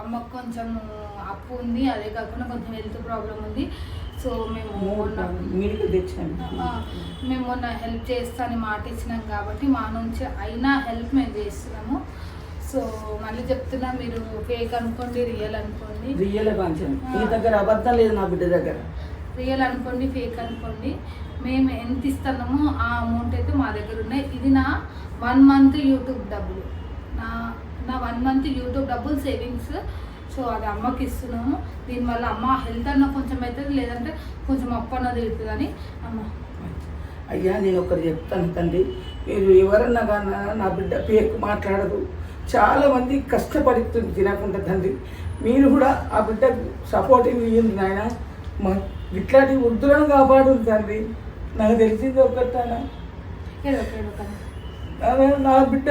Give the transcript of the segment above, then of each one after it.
అమ్మకు కొంచెం అప్పు ఉంది అదే కాకుండా కొంచెం హెల్త్ ప్రాబ్లం ఉంది. సో మేము మేము మొన్న హెల్ప్ చేస్తానని మాట ఇచ్చినాం కాబట్టి మా నుంచి అయినా హెల్ప్ మేము చేస్తున్నాము. సో మళ్ళీ చెప్తున్నా మీరు ఫేక్ అనుకోండి రియల్ అనుకోండి. రియల్ నీ దగ్గర అబద్ధం లేదు నా బిడ్డ దగ్గర. రియల్ అనుకోండి ఫేక్ అనుకోండి. మేము ఎంత ఇస్తున్నామో ఆ అమౌంట్ అయితే మా దగ్గర ఉన్నాయి. ఇది నా వన్ మంత్ యూట్యూబ్ డబ్బులు నా నా వన్ మంత్ యూట్యూబ్ డబ్బులు సేవింగ్స్. సో అది అమ్మకి ఇస్తున్నాము. దీనివల్ల అమ్మ హెల్త్ అన్న కొంచెం అవుతుంది లేదంటే కొంచెం అప్పు అన్నది అవుతుందని అమ్మ. అయ్యా నేను ఒకటి చెప్తాను తండ్రి. మీరు ఎవరన్నా కానీ నా బిడ్డ పేరుకు మాట్లాడదు. చాలా మంది కష్టపడుతుంది తినకుండా తండ్రి. మీరు కూడా ఆ బిడ్డకు సపోర్టింగ్ ఇయ్యండి నాయన. మా ఇట్లాంటి వృద్ధులను కాపాడు తండ్రి. నాకు తెలిసింది ఒకటానా ఏదో ఒక- నా బిడ్డ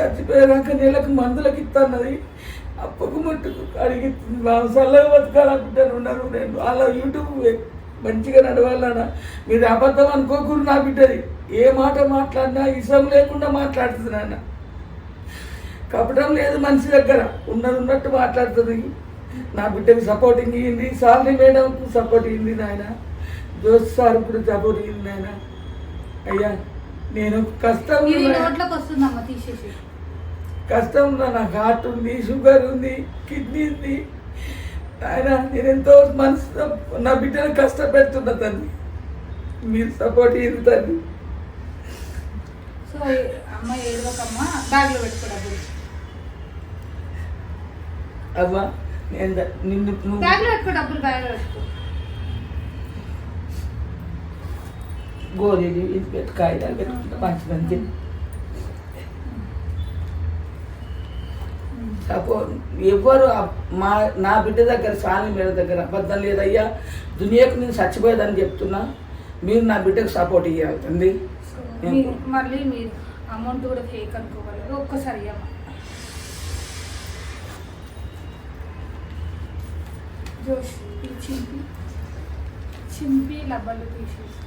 చచ్చిపోయాక నెలకు మందులకు ఇస్తాన్నది అప్పకు మట్టుకు అడిగిస్తుంది మాంసాల్లో బతకాల బిడ్డను ఉన్నారు. నేను అలా యూట్యూబ్ మంచిగా నడవాలన్నా మీరు అబద్ధం అనుకోకూరు నా బిడ్డది. ఏ మాట మాట్లాడినా ఇష్టం లేకుండా మాట్లాడుతుంది నాన్న. కపటం లేదు మనిషి దగ్గర. ఉన్నది ఉన్నట్టు మాట్లాడుతుంది. నా బిడ్డకి సపోర్టింగ్ ఇయ్యింది. సార్ని మేడంకు సపోర్ట్ ఇయ్యింది నాయన. జోస్ సార్ కూడా సపోర్ట్ ఇయ్యింది నాయన. అయ్యా. నేను కష్టం ఇది నోట్లోకి వస్తుందమ్మ తీసేసి కష్టం ఉంది నాకు హార్ట్ ఉంది షుగర్ ఉంది కిడ్నీ ఉంది. ఆయన నేను ఎంతో మనసు నా బిడ్డను కష్టపెడుతున్నా తల్లి. మీరు సపోర్ట్ ఇయ్యండి తల్లి. సో అమ్మ ఏడవకమ్మ బ్యాగ్లో పెట్టుకో డబ్బులు అవ్వ నేను నిన్ను నువ్వు బ్యాగ్లో పెట్టుకో డబ్బులు బ్యాగ్లో పెట్టుకో. గోళీలు ఇది పెట్టు కాగితాలు పెట్టుకుంటా మంచి మంచి సపోర్ట్ ఎవ్వరు మా నా బిడ్డ దగ్గర సాని మీద దగ్గర అబద్ధం లేదయ్యా. దునియాకు నేను చచ్చిపోయేదని చెప్తున్నా. మీరు నా బిడ్డకు సపోర్ట్ ఇవ్వాలి మళ్ళీ మీరు అమౌంట్ కూడా ఫేక్ అనుకోగలరు ఒక్కసారి జోష్ చింపి చింపి లబ్బలు తీసేసి.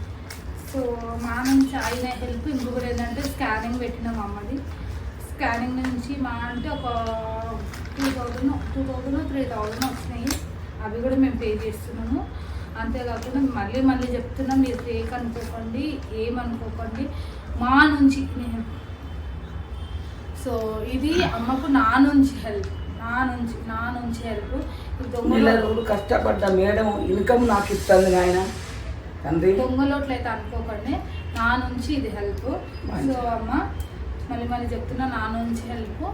సో మా నుంచి అయిన హెల్ప్ ఇంకొకటి ఏంటంటే స్కానింగ్ పెట్టినాం అమ్మది. స్కానింగ్ నుంచి మా అంటే ఒక two thousand two thousand three thousand వచ్చినాయి. అవి కూడా మేము పే చేస్తున్నాము. అంతేకాకుండా మళ్ళీ మళ్ళీ చెప్తున్నా మీరు ఫేక్ అనుకోకండి ఏమనుకోకండి మా నుంచి నేను. సో ఇది అమ్మకు నా నుంచి హెల్ప్ నా నుంచి నా నుంచి హెల్ప్ కష్టపడ్డా మేడం ఇన్కమ్ నాకు ఇస్తుంది నాయన. తండ్రి? దొంగలోట్లయితే అనుకోకండి. నా నుంచి ఇది హెల్ప్ సో అమ్మ మళ్ళీ మళ్ళీ చెప్తున్నా నా నుంచి హెల్ప్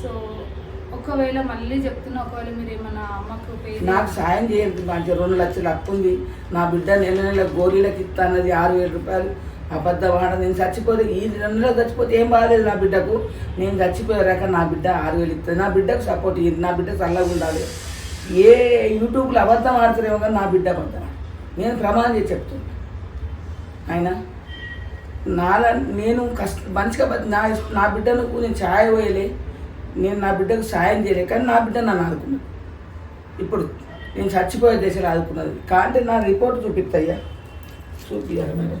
సో ఒకవేళ మళ్ళీ చెప్తున్నా ఒకవేళ మీరు ఏమన్నా అమ్మకు నాకు సాయం చేయండి మంచి రెండు లక్షలు అప్పు ఉంది. నా బిడ్డ నెల నెల గోళీలకి ఇస్తానది ఆరు వేల రూపాయలు. అబద్ధం ఆడ నేను చచ్చిపోతే ఈ రెండు నెలలు చచ్చిపోతే ఏం బాగాలేదు నా బిడ్డకు. నేను చచ్చిపోయాక నా బిడ్డ ఆరు వేలు ఇస్తుంది. నా బిడ్డకు సపోర్ట్ ఇయ్యింది నా బిడ్డ చల్లగా ఉండాలి. ఏ యూట్యూబ్లో అబద్ధం ఆడతారేమో కానీ నా బిడ్డ అబద్ధం. నేను ప్రమాణం చేసి చెప్తున్నా. ఆయన నాలా నేను కష్ట మంచిగా నా నా బిడ్డను నేను సాయం పోయలే. నేను నా బిడ్డకు సాయం చేయలే. కానీ నా బిడ్డ నన్ను ఆదుకున్నాను ఇప్పుడు నేను చచ్చిపోయే దశలో ఆదుకున్నది. కానీ నా రిపోర్ట్ చూపిస్తాయ్యా చూపియాలి మేడం.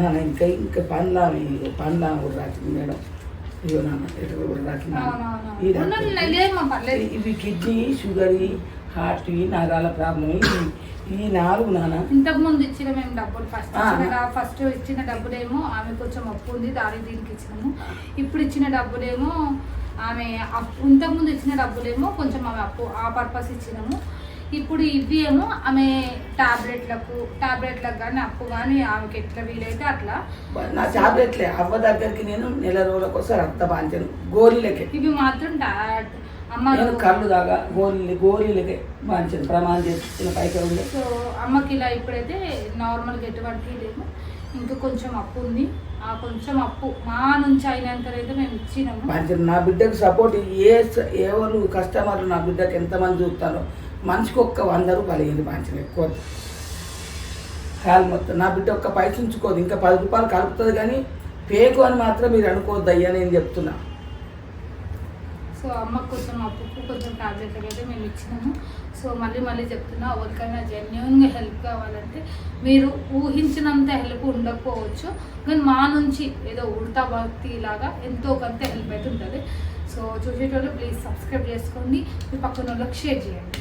నాన్న ఇంకా ఇంకా పండ్లా పండ్లా కూడా రాసింది మేడం. ఇదిగో నాన్న ఇటు కూడా రాసింది. ఇవి కిడ్నీ షుగర్ హార్ట్ నరాల ప్రాబ్లం ఈ నాలుగు నాన్న. ఇంతకు ముందు ఇచ్చిన మేము డబ్బులు ఫస్ట్ ఫస్ట్ ఇచ్చిన డబ్బులేమో ఆమె కొంచెం అప్పు ఉంది దానికి దీనికి ఇచ్చినాము. ఇప్పుడు ఇచ్చిన డబ్బులేమో ఆమె అప్పు ఇంతకు ముందు ఇచ్చిన డబ్బులేమో కొంచెం ఆమె అప్పు ఆ పర్పస్ ఇచ్చినాము. ఇప్పుడు ఇవి ఏమో ఆమె టాబ్లెట్లకు టాబ్లెట్లకు కానీ అప్పు కానీ ఆమెకి ఎట్లా వీలైతే అట్లా. నా టాబ్లెట్లే అవ్వ దగ్గరికి నేను నెల రోజులకు ఒకసారి రక్త బాంచాను గోళీలకే. ఇవి మాత్రం అమ్మ నేను కళ్ళు దాకా గోళీలు గోళీలకే బాంచాను ప్రమాణం చేసిన పైకి ఉండే. సో అమ్మకి ఇలా ఇప్పుడైతే నార్మల్గా ఎటువంటి లేము ఇంకా కొంచెం అప్పు ఉంది. ఆ కొంచెం అప్పు మా నుంచి అయినంతనైతే మేము ఇచ్చినాము. నా బిడ్డకు సపోర్ట్ ఏ ఎవరు కస్టమర్లు నా బిడ్డకు ఎంతమంది చూస్తారో మనిషికి ఒక్క వంద రూపాయలు అయ్యింది బాంచిన ఎక్కువ. కాలు మొత్తం నా బిడ్డ ఒక్క పైస ఉంచుకోదు ఇంకా పది రూపాయలు కలుపుతుంది కానీ పేకు అని మాత్రం మీరు అనుకోవద్దు అయ్యా నేను చెప్తున్నా. సో అమ్మకు కొంచెం అప్పుకు కొంచెం టాబ్లెట్లకి అయితే మేము ఇచ్చినాము. సో మళ్ళీ మళ్ళీ చెప్తున్నా ఎవరికైనా జెన్యున్గా హెల్ప్ కావాలంటే మీరు ఊహించినంత హెల్ప్ ఉండకపోవచ్చు. కానీ మా నుంచి ఏదో ఉడతా భక్తి లాగా ఎంతో కొంత హెల్ప్ అయితే ఉంటుంది. సో చూసేటోళ్ళు ప్లీజ్ సబ్స్క్రైబ్ చేసుకోండి. మీ పక్కన వాళ్ళకి షేర్ చేయండి.